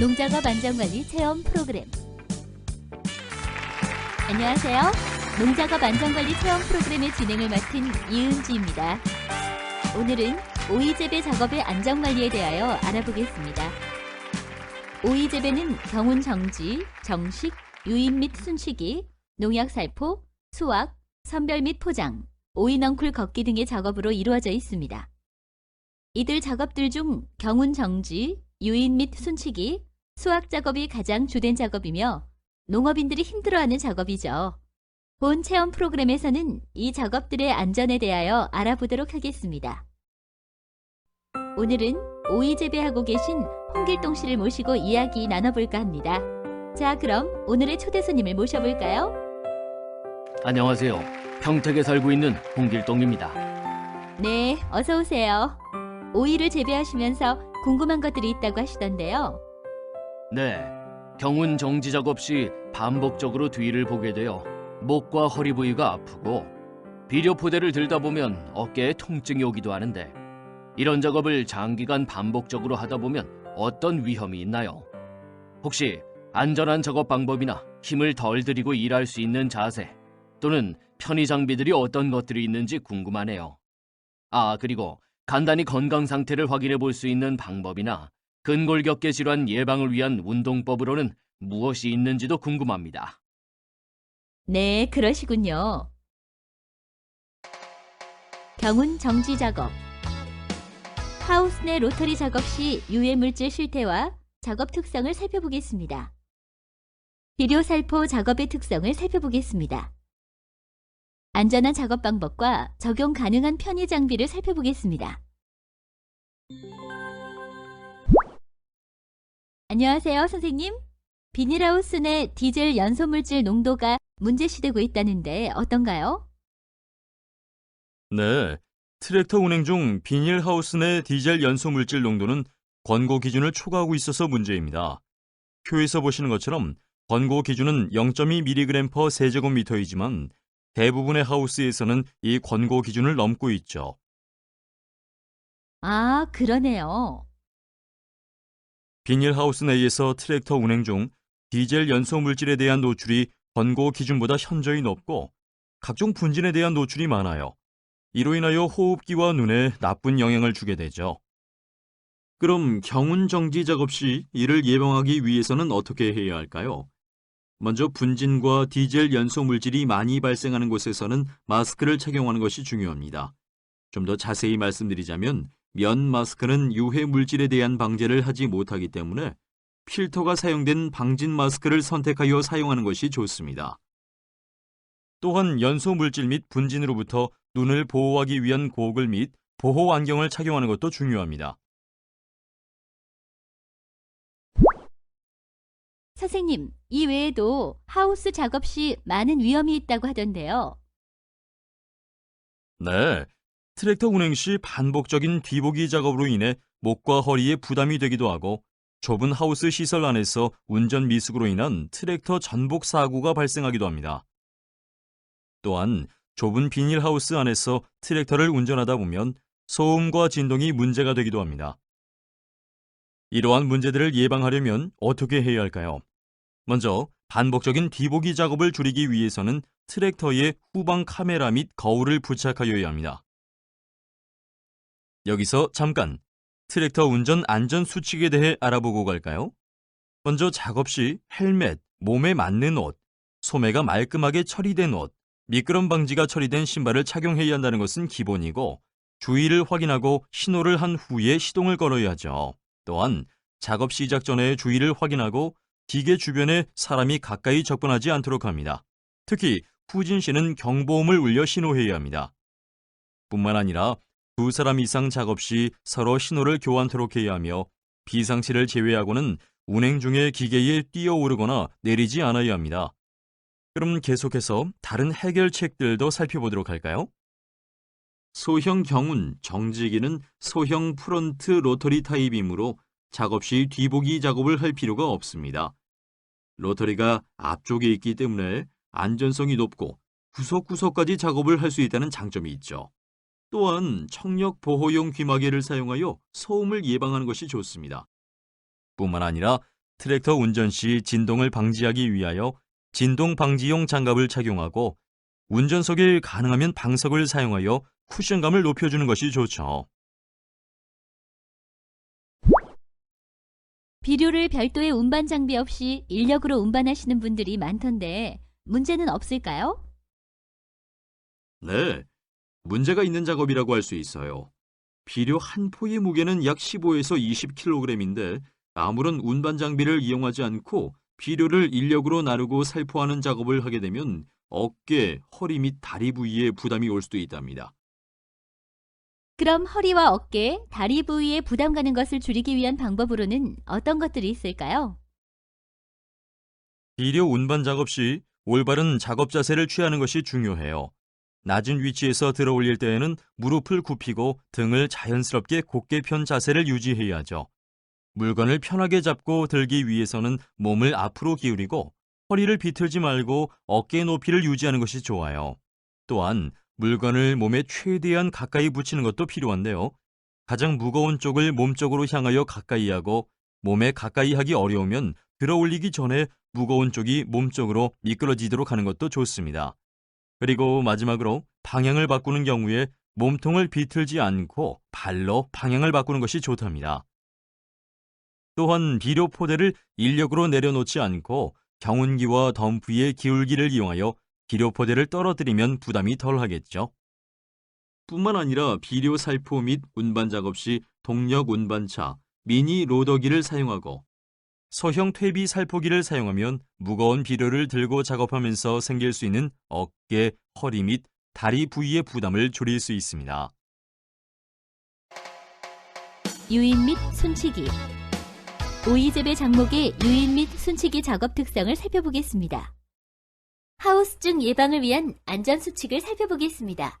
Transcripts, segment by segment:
농작업 안전관리 체험 프로그램. 안녕하세요. 농작업 안전관리 체험 프로그램의 진행을 맡은 이은지입니다. 오늘은 오이 재배 작업의 안전관리에 대하여 알아보겠습니다. 오이 재배는 경운 정지, 정식, 유인 및 순치기, 농약 살포, 수확, 선별 및 포장, 오이 넝쿨 걷기 등의 작업으로 이루어져 있습니다. 이들 작업들 중 경운 정지, 유인 및 순치기, 수확 작업이 가장 주된 작업이며 농업인들이 힘들어하는 작업이죠. 본 체험 프로그램에서는 이 작업들의 안전에 대하여 알아보도록 하겠습니다. 오늘은 오이 재배하고 계신 홍길동 씨를 모시고 이야기 나눠볼까 합니다. 자, 그럼 오늘의 초대 손님을 모셔볼까요? 안녕하세요. 평택에 살고 있는 홍길동입니다. 네, 어서 오세요. 오이를 재배하시면서 궁금한 것들이 있다고 하시던데요. 네. 경운 정지 작업 시 반복적으로 뒤를 보게 되어 목과 허리 부위가 아프고 비료 포대를 들다 보면 어깨에 통증이 오기도 하는데 이런 작업을 장기간 반복적으로 하다 보면 어떤 위험이 있나요? 혹시 안전한 작업 방법이나 힘을 덜 들이고 일할 수 있는 자세 또는 편의 장비들이 어떤 것들이 있는지 궁금하네요. 아, 그리고 간단히 건강 상태를 확인해 볼 수 있는 방법이나 근골격계 질환 예방을 위한 운동법으로는 무엇이 있는지도 궁금합니다. 네, 그러시군요. 경운 정지 작업. 하우스 내 로터리 작업 시 유해 물질 실태와 작업 특성을 살펴보겠습니다. 비료 살포 작업의 특성을 살펴보겠습니다. 안전한 작업 방법과 적용 가능한 편의 장비를 살펴보겠습니다. 안녕하세요, 선생님. 비닐하우스 내 디젤 연소물질 농도가 문제시되고 있다는데 어떤가요? 네, 트랙터 운행 중 비닐하우스 내 디젤 연소 물질 농도는 권고 기준을 초과하고 있어서 문제입니다. 표에서 보시는 것처럼 권고 기준은 0.2mg/per 세제곱미터이지만 대부분의 하우스에서는 이 권고 기준을 넘고 있죠. 아, 그러네요. 비닐하우스 내에서 트랙터 운행 중 디젤 연소 물질에 대한 노출이 권고 기준보다 현저히 높고 각종 분진에 대한 노출이 많아요. 이로 인하여 호흡기와 눈에 나쁜 영향을 주게 되죠. 그럼 경운 정지 작업 시 이를 예방하기 위해서는 어떻게 해야 할까요? 먼저 분진과 디젤 연소 물질이 많이 발생하는 곳에서는 마스크를 착용하는 것이 중요합니다. 좀 더 자세히 말씀드리자면 면 마스크는 유해 물질에 대한 방제를 하지 못하기 때문에 필터가 사용된 방진 마스크를 선택하여 사용하는 것이 좋습니다. 또한 연소 물질 및 분진으로부터 눈을 보호하기 위한 고글 및 보호 안경을 착용하는 것도 중요합니다. 선생님, 이 외에도 하우스 작업 시 많은 위험이 있다고 하던데요. 네. 트랙터 운행 시 반복적인 뒤보기 작업으로 인해 목과 허리에 부담이 되기도 하고 좁은 하우스 시설 안에서 운전 미숙으로 인한 트랙터 전복 사고가 발생하기도 합니다. 또한 좁은 비닐하우스 안에서 트랙터를 운전하다 보면 소음과 진동이 문제가 되기도 합니다. 이러한 문제들을 예방하려면 어떻게 해야 할까요? 먼저 반복적인 뒤보기 작업을 줄이기 위해서는 트랙터에 후방 카메라 및 거울을 부착하여야 합니다. 여기서 잠깐 트랙터 운전 안전 수칙에 대해 알아보고 갈까요? 먼저 작업 시 헬멧, 몸에 맞는 옷, 소매가 말끔하게 처리된 옷, 미끄럼 방지가 처리된 신발을 착용해야 한다는 것은 기본이고 주의를 확인하고 신호를 한 후에 시동을 걸어야 하죠. 또한 작업 시작 전에 주의를 확인하고 기계 주변에 사람이 가까이 접근하지 않도록 합니다. 특히 후진 시는 경보음을 울려 신호해야 합니다. 뿐만 아니라 두 사람 이상 작업 시 서로 신호를 교환토록 해야 하며 비상시를 제외하고는 운행 중에 기계에 뛰어오르거나 내리지 않아야 합니다. 그럼 계속해서 다른 해결책들도 살펴보도록 할까요? 소형 경운 정지기는 소형 프론트 로터리 타입이므로 작업 시 뒤보기 작업을 할 필요가 없습니다. 로터리가 앞쪽에 있기 때문에 안전성이 높고 구석구석까지 작업을 할 수 있다는 장점이 있죠. 또한 청력 보호용 귀마개를 사용하여 소음을 예방하는 것이 좋습니다. 뿐만 아니라 트랙터 운전 시 진동을 방지하기 위하여 진동 방지용 장갑을 착용하고 운전석에 가능하면 방석을 사용하여 쿠션감을 높여주는 것이 좋죠. 비료를 별도의 운반 장비 없이 인력으로 운반하시는 분들이 많던데 문제는 없을까요? 네, 문제가 있는 작업이라고 할 수 있어요. 비료 한 포의 무게는 약 15에서 20kg인데 아무런 운반 장비를 이용하지 않고 비료를 인력으로 나르고 살포하는 작업을 하게 되면 어깨, 허리 및 다리 부위에 부담이 올 수도 있답니다. 그럼 허리와 어깨, 다리 부위에 부담 가는 것을 줄이기 위한 방법으로는 어떤 것들이 있을까요? 비료 운반 작업 시 올바른 작업 자세를 취하는 것이 중요해요. 낮은 위치에서 들어 올릴 때에는 무릎을 굽히고 등을 자연스럽게 곧게 편 자세를 유지해야죠. 물건을 편하게 잡고 들기 위해서는 몸을 앞으로 기울이고 허리를 비틀지 말고 어깨 높이를 유지하는 것이 좋아요. 또한 물건을 몸에 최대한 가까이 붙이는 것도 필요한데요. 가장 무거운 쪽을 몸쪽으로 향하여 가까이 하고 몸에 가까이 하기 어려우면 들어 올리기 전에 무거운 쪽이 몸쪽으로 미끄러지도록 하는 것도 좋습니다. 그리고 마지막으로 방향을 바꾸는 경우에 몸통을 비틀지 않고 발로 방향을 바꾸는 것이 좋답니다. 또한 비료 포대를 인력으로 내려놓지 않고 경운기와 덤프의 기울기를 이용하여 비료 포대를 떨어뜨리면 부담이 덜하겠죠. 뿐만 아니라 비료 살포 및 운반 작업 시 동력 운반차, 미니 로더기를 사용하고 소형 퇴비 살포기를 사용하면 무거운 비료를 들고 작업하면서 생길 수 있는 어깨, 허리 및 다리 부위의 부담을 줄일 수 있습니다. 유인 및 순치기 오이재배 장목의 유인 및 순치기 작업 특성을 살펴보겠습니다. 하우스증 예방을 위한 안전수칙을 살펴보겠습니다.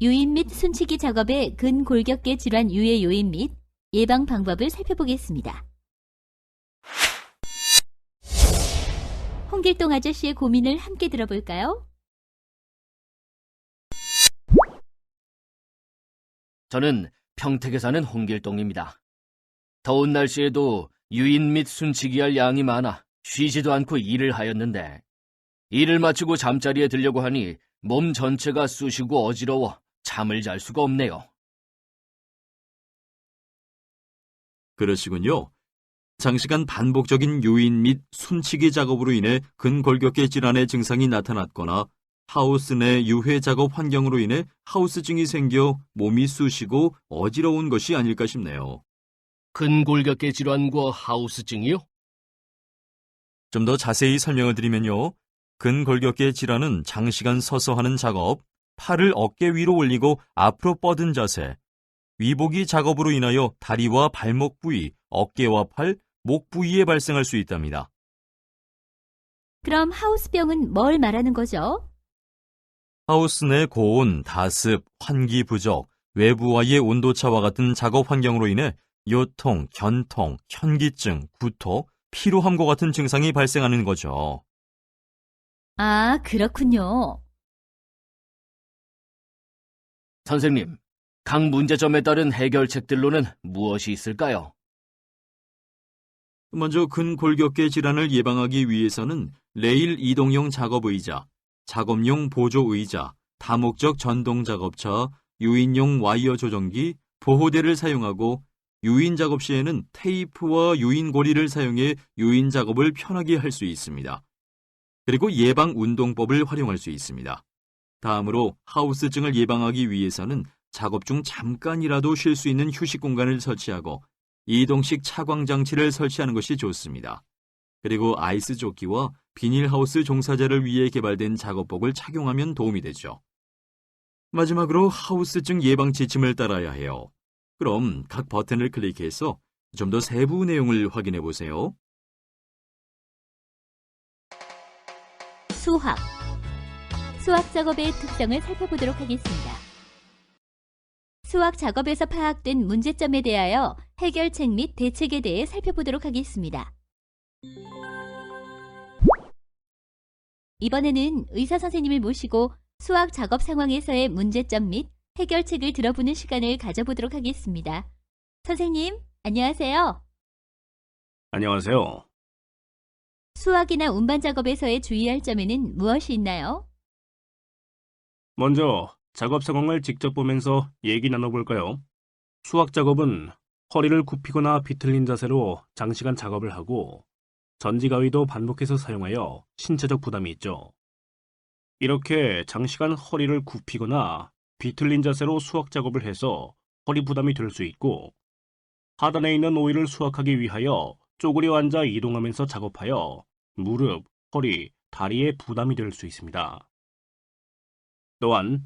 유인 및 순치기 작업의 근골격계 질환 유해 요인 및 예방 방법을 살펴보겠습니다. 홍길동 아저씨의 고민을 함께 들어볼까요? 저는 평택에 사는 홍길동입니다. 더운 날씨에도 유인 및 순치기 할 양이 많아 쉬지도 않고 일을 하였는데 일을 마치고 잠자리에 들려고 하니 몸 전체가 쑤시고 어지러워 잠을 잘 수가 없네요. 그러시군요. 장시간 반복적인 요인 및 순치기 작업으로 인해 근골격계 질환의 증상이 나타났거나 하우스 내 유해 작업 환경으로 인해 하우스증이 생겨 몸이 쑤시고 어지러운 것이 아닐까 싶네요. 근골격계 질환과 하우스증이요? 좀 더 자세히 설명을 드리면요. 근골격계 질환은 장시간 서서 하는 작업, 팔을 어깨 위로 올리고 앞으로 뻗은 자세, 위복이 작업으로 인하여 다리와 발목 부위, 어깨와 팔, 목 부위에 발생할 수 있답니다. 그럼 하우스병은 뭘 말하는 거죠? 하우스 내 고온, 다습, 환기 부족, 외부와의 온도차와 같은 작업 환경으로 인해 요통, 견통, 현기증, 구토, 피로함과 같은 증상이 발생하는 거죠. 아, 그렇군요. 선생님, 각 문제점에 따른 해결책들로는 무엇이 있을까요? 먼저 근골격계 질환을 예방하기 위해서는 레일 이동용 작업의자, 작업용 보조의자, 다목적 전동 작업차, 유인용 와이어 조정기, 보호대를 사용하고 유인 작업 시에는 테이프와 유인 고리를 사용해 유인 작업을 편하게 할 수 있습니다. 그리고 예방 운동법을 활용할 수 있습니다. 다음으로 하우스증을 예방하기 위해서는 작업 중 잠깐이라도 쉴 수 있는 휴식 공간을 설치하고 이동식 차광 장치를 설치하는 것이 좋습니다. 그리고 아이스 조끼와 비닐하우스 종사자를 위해 개발된 작업복을 착용하면 도움이 되죠. 마지막으로 하우스증 예방 지침을 따라야 해요. 그럼 각 버튼을 클릭해서 좀 더 세부 내용을 확인해 보세요. 수학. 수학 작업의 특성을 살펴보도록 하겠습니다. 수학 작업에서 파악된 문제점에 대하여 해결책 및 대책에 대해 살펴보도록 하겠습니다. 이번에는 의사 선생님을 모시고 수학 작업 상황에서의 문제점 및 해결책을 들어보는 시간을 가져보도록 하겠습니다. 선생님, 안녕하세요. 안녕하세요. 수확이나 운반 작업에서의 주의할 점에는 무엇이 있나요? 먼저 작업 상황을 직접 보면서 얘기 나눠볼까요? 수학 작업은 허리를 굽히거나 비틀린 자세로 장시간 작업을 하고 전지가위도 반복해서 사용하여 신체적 부담이 있죠. 이렇게 장시간 허리를 굽히거나 비틀린 자세로 수학 작업을 해서 허리 부담이 될 수 있고 하단에 있는 오일을 수확하기 위하여 쪼그려 앉아 이동하면서 작업하여 무릎, 허리, 다리에 부담이 될 수 있습니다. 또한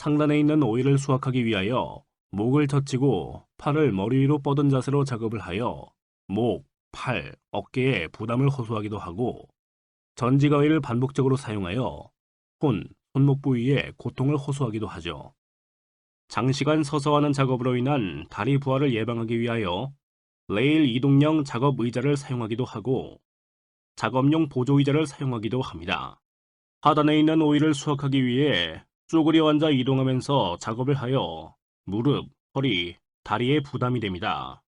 상단에 있는 오일을 수확하기 위하여 목을 젖히고 팔을 머리 위로 뻗은 자세로 작업을 하여 목, 팔, 어깨에 부담을 호소하기도 하고 전지가위를 반복적으로 사용하여 손, 손목 부위에 고통을 호소하기도 하죠. 장시간 서서 하는 작업으로 인한 다리 부하를 예방하기 위하여 레일 이동형 작업 의자를 사용하기도 하고 작업용 보조 의자를 사용하기도 합니다. 하단에 있는 오일을 수확하기 위해 쪼그려 앉아 이동하면서 작업을 하여 무릎, 허리, 다리에 부담이 됩니다.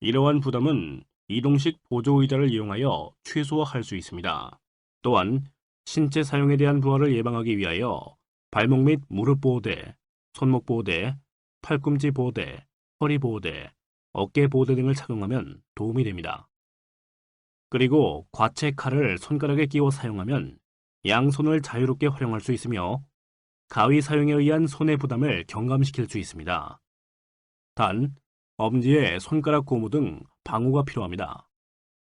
이러한 부담은 이동식 보조 의자를 이용하여 최소화할 수 있습니다. 또한 신체 사용에 대한 부하를 예방하기 위하여 발목 및 무릎 보호대, 손목 보호대, 팔꿈치 보호대, 허리 보호대, 어깨 보호대 등을 착용하면 도움이 됩니다. 그리고 과체 칼을 손가락에 끼워 사용하면 양손을 자유롭게 활용할 수 있으며 가위 사용에 의한 손의 부담을 경감시킬 수 있습니다. 단, 엄지에 손가락 고무 등 방호가 필요합니다.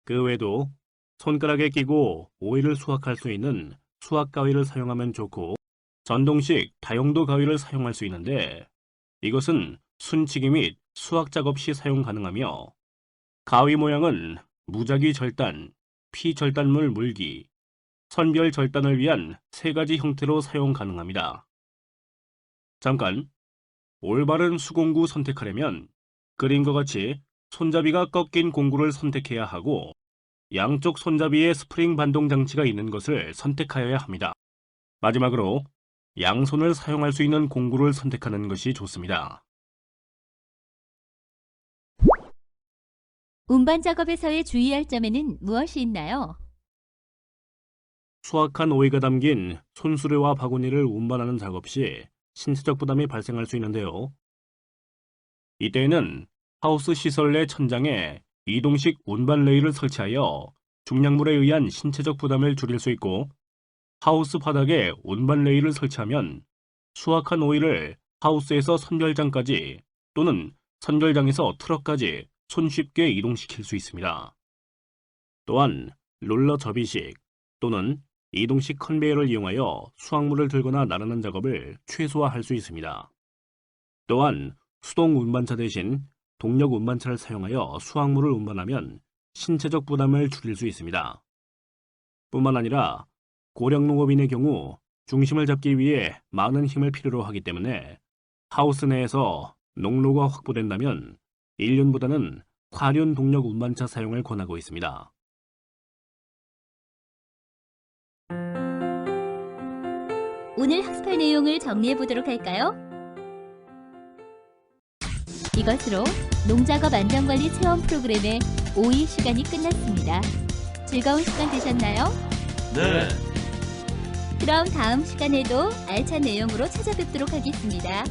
그 외에도 손가락에 끼고 오일을 수확할 수 있는 수확 가위를 사용하면 좋고 전동식 다용도 가위를 사용할 수 있는데 이것은 순치기 및 수확 작업 시 사용 가능하며 가위 모양은 무작위 절단, 피절단물 물기, 선별 절단을 위한 세 가지 형태로 사용 가능합니다. 잠깐, 올바른 수공구 선택하려면 그림과 같이 손잡이가 꺾인 공구를 선택해야 하고 양쪽 손잡이에 스프링 반동 장치가 있는 것을 선택하여야 합니다. 마지막으로 양손을 사용할 수 있는 공구를 선택하는 것이 좋습니다. 운반 작업에서의 주의할 점에는 무엇이 있나요? 수확한 오이가 담긴 손수레와 바구니를 운반하는 작업 시 신체적 부담이 발생할 수 있는데요. 이때에는 하우스 시설 내 천장에 이동식 운반 레일을 설치하여 중량물에 의한 신체적 부담을 줄일 수 있고 하우스 바닥에 운반 레일을 설치하면 수확한 오이를 하우스에서 선별장까지 또는 선별장에서 트럭까지 손쉽게 이동시킬 수 있습니다. 또한 롤러 접이식 또는 이동식 컨베이어를 이용하여 수확물을 들거나 나르는 작업을 최소화할 수 있습니다. 또한 수동 운반차 대신 동력 운반차를 사용하여 수확물을 운반하면 신체적 부담을 줄일 수 있습니다. 뿐만 아니라 고령 농업인의 경우 중심을 잡기 위해 많은 힘을 필요로 하기 때문에 하우스 내에서 농로가 확보된다면 1륜보다는 화륜 동력 운반차 사용을 권하고 있습니다. 오늘 학습할 내용을 정리해 보도록 할까요? 이것으로 농작업 안전관리 체험 프로그램의 5일 시간이 끝났습니다. 즐거운 시간 되셨나요? 네. 그럼 다음 시간에도 알찬 내용으로 찾아뵙도록 하겠습니다.